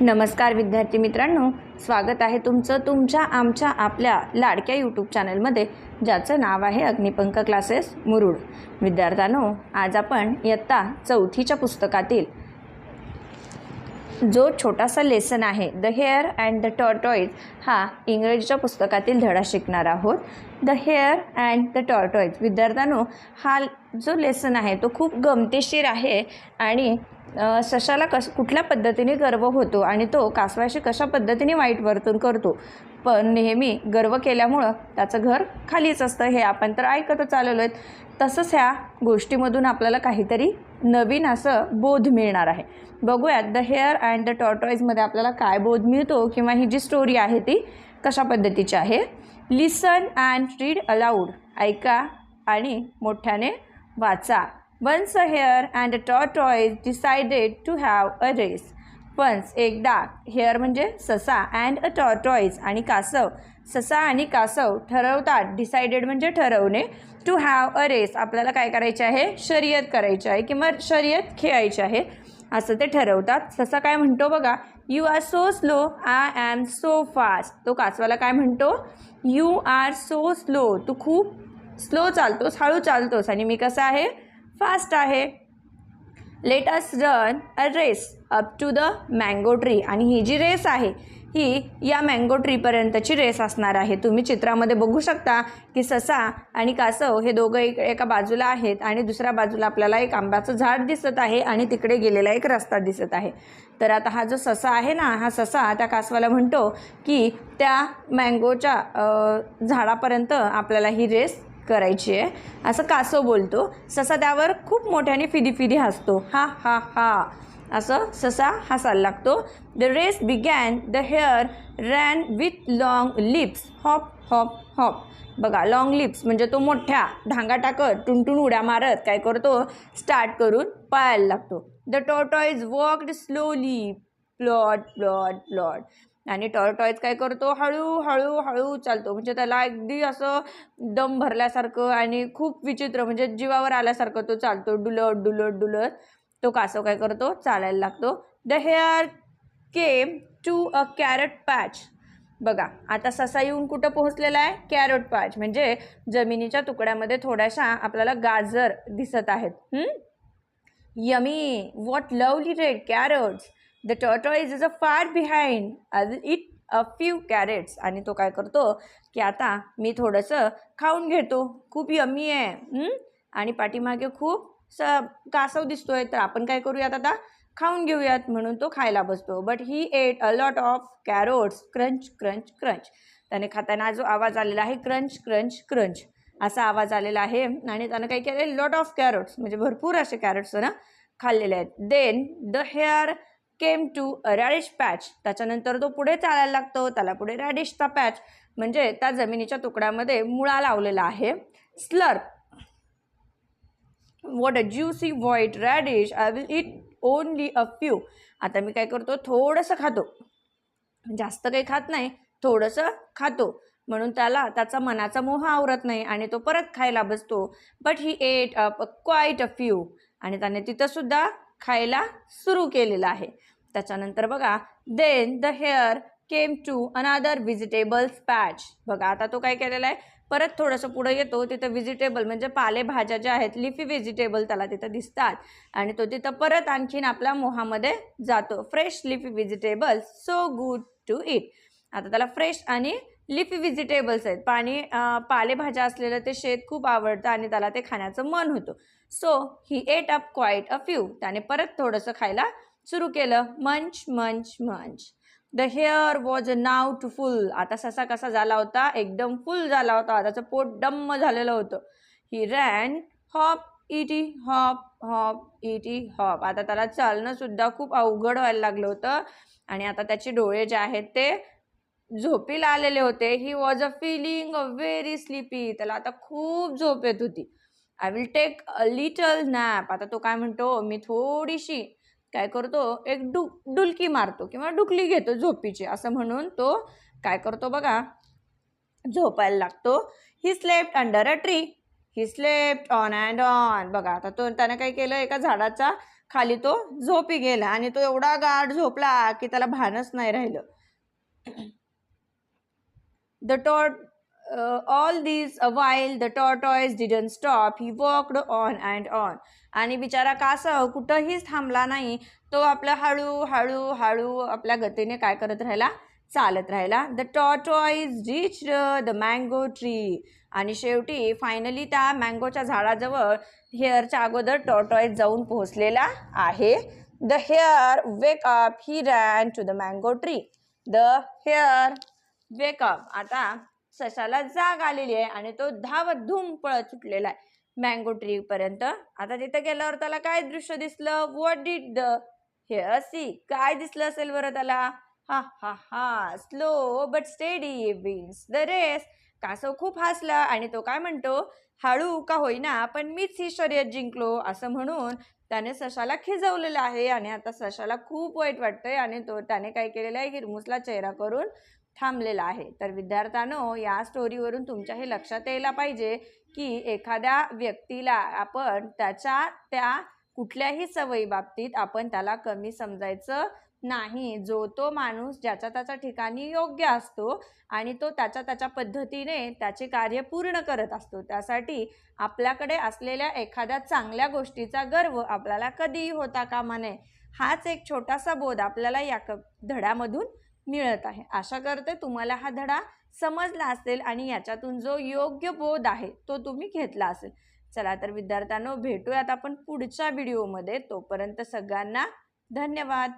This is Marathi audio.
नमस्कार विद्यार्थी मित्रांनो स्वागत आहे तुमचं तुमच्या आमच्या आपल्या लाडक्या यूट्यूब चॅनलमध्ये ज्याचं नाव आहे अग्निपंख क्लासेस मुरुड. विद्यार्थ्यांनो आज आपण इयत्ता चौथीच्या पुस्तकातील जो छोटासा लेसन आहे the hare and the tortoise हा इंग्रजीच्या पुस्तकातील धडा शिकणार आहोत. The hare and the tortoise विद्यार्थ्यांनो हा जो लेसन आहे तो खूप गमतीशीर आहे आणि सशाला कस कुठल्या पद्धतीने गर्व होतो आणि तो कासवाशी कशा पद्धतीने वाईट वर्तन करतो? पण नेहमी गर्व केल्यामुळं त्याचं घर खालीच असतं हे आपण तर ऐकतच आलेलो आहेत. तसंच ह्या गोष्टीमधून आपल्याला काहीतरी नवीन असं बोध मिळणार आहे. बघूयात द हेअर अँड द टॉर्टॉईजमध्ये आपल्याला काय बोध मिळतो किंवा ही जी स्टोरी आहे ती कशा पद्धतीची आहे? लिसन अँड रीड अलाउड ऐका आणि मोठ्याने वाचा. Once a hare and a tortoise decided to have a race once एकदा हेअर म्हणजे ससा अँड अ टॉर्टॉईज आणि कासव. ससा आणि कासव ठरवतात डिसाइडेड म्हणजे ठरवणे टू हॅव अ रेस आपल्याला काय करायचे आहे? शर्यत करायची आहे किंवा शर्यत खेळायची आहे. असं ते ठरवतात. ससा काय म्हणतो बघा? You are so slow I am so fast तो कासवाला काय म्हणतो? यू आर सो स्लो तू खूप स्लो चालतोस हळू चालतोस. आणि मी कसं आहे? फास्ट आहे. Let us run a race up to the mango tree आणि ही जी रेस आहे ही या मँगो ट्रीपर्यंतची रेस असणार आहे. तुम्ही चित्रामध्ये बघू शकता की ससा आणि कासव हे दोघं एक एका बाजूला आहेत आणि दुसऱ्या बाजूला आपल्याला एक आंब्याचं झाड दिसत आहे आणि तिकडे गेलेला एक रस्ता दिसत आहे. तर आता हा जो ससा आहे ना हा ससा त्या कासवाला म्हणतो की त्या मँगोच्या झाडापर्यंत आपल्याला ही रेस करायची आहे. असं कासव बोलतो. ससा त्यावर खूप मोठ्याने फिदी फिदी हसतो. हा हा हा. असं ससा हसायला लागतो. The race began the hare ran with long leaps hop hop hop बघा लाँग लिप्स म्हणजे तो मोठ्या ढांगा टाकत टुनटुन उड्या मारत काय करतो? स्टार्ट करून पळायला लागतो. The tortoise walked slowly plod plod plod आणि टॉर्टॉईज काय करतो? हळूहळू हळू चालतो. म्हणजे त्याला अगदी असं दम भरल्यासारखं आणि खूप विचित्र म्हणजे जीवावर आल्यासारखं तो चालतो. डुलत डुलत डुलत तो कासव काय करतो? चालायला लागतो. The hare came to a carrot patch बघा आता ससा येऊन कुठं पोहोचलेला आहे? कॅरट पॅच म्हणजे जमिनीच्या तुकड्यामध्ये थोड्याशा आपल्याला गाजर दिसत आहेत. Yummy what lovely red red the tortoise is a far behind I will eat a few carrots आणि तो काय करतो की आता मी थोडंसं खाऊन घेतो. खूप यम्मी आहे. आणि पाठीमागे खूप स कासव दिसतोय. तर आपण काय करूयात आता? खाऊन घेऊयात म्हणून तो खायला बसतो. But he ate a lot of carrots crunch crunch crunch त्याने खाताना जो आवाज आलेला आहे क्रंच क्रंच क्रंच असा आवाज आलेला आहे. आणि त्यानं काय केलं लॉट ऑफ कॅरोट्स म्हणजे भरपूर असे कॅरोट्स ना खाल्लेले आहेत. Then the hare came to a radish patch. त्याच्यानंतर तो पुढे चालायला लागतो त्याला पुढे रॅडिशचा पॅच. म्हणजे त्या जमिनीच्या तुकड्यामध्ये मुळा लावलेला आहे. Slurp. What a juicy white radish I will eat only a few आता मी काय करतो? थोडंसं खातो. जास्त काही खात नाही थोडंसं खातो. म्हणून त्याला त्याचा मनाचा मोह आवरत नाही आणि तो परत खायला बसतो. But he ate up quite a few आणि त्याने तिथंसुद्धा खायला सुरू केलेलं आहे. त्याच्यानंतर बघा then the hare came to another vegetables patch बघा आता तो काय केलेला आहे? परत थोडंसं पुढं येतो तिथं व्हिजिटेबल म्हणजे पालेभाज्या ज्या आहेत लिफी व्हेजिटेबल त्याला तिथं दिसतात. आणि तो तिथं परत आणखीन आपल्या मोहामध्ये जातो. Fresh leafy vegetables so good to eat आता त्याला फ्रेश आणि लिफी व्हेजिटेबल्स आहेत. पाणी पालेभाज्या असलेलं ते शेत खूप आवडतं आणि त्याला ते खाण्याचं मन होतं. So he ate up quite a few त्याने परत थोडंसं खायला सुरू केलं. Munch munch munch the hare was a now too full आता ससा कसा झाला होता? एकदम फुल झाला होता. त्याचं पोट डम्म झालेलं होतं. He ran hoppity hop hoppity hop आता त्याला चालणं सुद्धा खूप अवघड व्हायला लागलं होतं. आणि आता त्याचे डोळे जे आहेत ते झोपीला आलेले होते. He was a feeling a very sleepy त्याला आता खूप झोप येत होती. I will take a little nap आता तो काय म्हणतो? मी थोडीशी काय करतो? एक डु डुलकी मारतो किंवा डुकली घेतो झोपीची. असं म्हणून तो काय करतो बघा? झोपायला लागतो. He slept under a tree he slept on and on बघा आता तो त्याने काय केलं? एका झाडाचा खाली तो झोपी गेला आणि तो एवढा गाढ झोपला की त्याला भानच नाही राहिलं. The tort, uh, all these a while the tortoise didn't stop. He walked on and on. आणि बिचारा कासव कुठंहीच थांबला नाही तो आपला हळू हळू हळू आपल्या गतीने काय करत राहिला चालत राहिला the tortoise reach the mango tree आणि शेवटी फायनली त्या मँगोच्या झाडाजवळ हेअरच्या अगोदर टॉटॉईज जाऊन पोहोचलेला आहे the hare wake up he ran to the mango tree the hare wake up. आता सशाला जाग आलेली आहे आणि तो धावत धूम पळत सुटलेला आहे. मँगो ट्री पर्यंत. आता तिथं गेल्यावर त्याला काय दृश्य दिसलं? वॉट डीड द हे असी काय दिसलं असेल बरं त्याला? हा हा हा slow but steady wins the race कासव खूप हसला आणि तो काय म्हणतो? हळू का होईना पण मीच ही शर्यत जिंकलो. असं म्हणून त्याने सशाला खिजवलेलं आहे आणि आता सशाला खूप वाईट वाटतंय आणि तो त्याने काय केलेलं आहे? हिरमुसला चेहरा करून थांबलेला आहे. तर विद्यार्थ्यानो या स्टोरीवरून तुमच्या हे लक्षात यायला पाहिजे की एखाद्या व्यक्तीला आपण त्याच्या त्या कुठल्याही सवयी बाबतीत आपण त्याला कमी समजायचं नाही. जो तो माणूस ज्याच्या त्याच्या ठिकाणी योग्य असतो आणि तो त्याच्या त्याच्या पद्धतीने त्याचे कार्य पूर्ण करत असतो. त्यासाठी आपल्याकडे असलेल्या एखाद्या चांगल्या गोष्टीचा गर्व आपल्याला कधीही होता कामा नये. हाच एक छोटासा बोध आपल्याला या क धड्यामधून मिळत आहे. आशा करते तुम्हाला हा धडा समजला असेल आणि याच्यातून जो योग्य बोध आहे तो तुम्ही घेतला असेल. चला तर विद्यार्थ्यांनो भेटूयात आपण पुढच्या व्हिडिओमध्ये तोपर्यंत सगळ्यांना धन्यवाद.